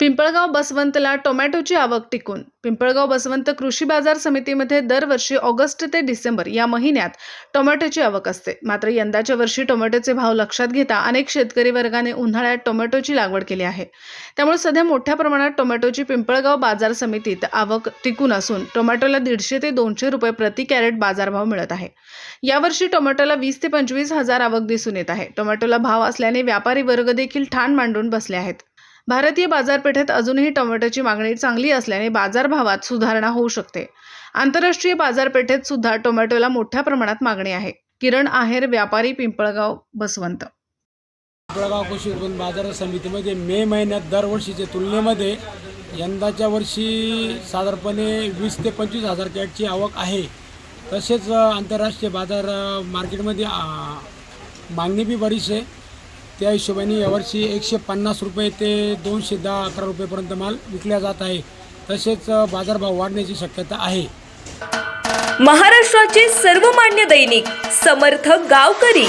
पिंपळगाव बसवंतला टोमॅटोची आवक टिकून. पिंपळगाव बसवंत कृषी बाजार समितीमध्ये दरवर्षी ऑगस्ट ते डिसेंबर या महिन्यात टोमॅटोची आवक असते. मात्र यंदाच्या वर्षी टोमॅटोचे भाव लक्षात घेता अनेक शेतकरी वर्गाने उन्हाळ्यात टोमॅटोची लागवड केली आहे. त्यामुळे सध्या मोठ्या प्रमाणात टोमॅटोची पिंपळगाव बाजार समितीत आवक टिकून असून टोमॅटोला दीडशे ते दोनशे रुपये प्रति कॅरेट बाजारभाव मिळत आहे. यावर्षी टोमॅटोला वीस ते पंचवीस हजार आवक दिसून येत आहे. टोमॅटोला भाव असल्याने व्यापारी वर्ग देखील ठाण मांडून बसले आहेत. भारतीय बाजारपेठेत अजूनही टोमॅटोची मागणी चांगली असल्याने बाजारभावात सुधारणा होऊ शकते. आंतरराष्ट्रीय बाजारपेठेत सुद्धा टोमॅटोला मोठ्या प्रमाणात मागणी आहे. किरण आहेर व्यापारी पिंपळगाव बसवंत. पिंपळगाव कृषी उत्पन्न बाजार समितीमध्ये मे महिन्यात दरवर्षीच्या तुलनेमध्ये यंदाच्या वर्षी साधारणपणे वीस ते पंचवीस हजार कॅटची आवक आहे. तसेच आंतरराष्ट्रीय बाजार मार्केटमध्ये मागणी बी बरीच आहे. त्या हिशोबाने यावर्षी एकशे पन्नास रुपये ते दोनशे दहा अकरा रुपयेपर्यंत माल विकला जात आहे. तसेच बाजारभाव वाढण्याची शक्यता आहे. महाराष्ट्राचे सर्वमान्य दैनिक समर्थ गावकरी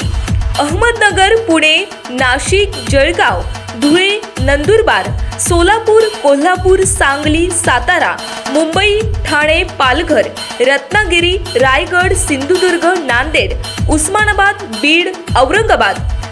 अहमदनगर पुणे नाशिक जळगाव धुळे नंदुरबार सोलापूर कोल्हापूर सांगली सातारा मुंबई ठाणे पालघर रत्नागिरी रायगड सिंधुदुर्ग नांदेड उस्मानाबाद बीड औरंगाबाद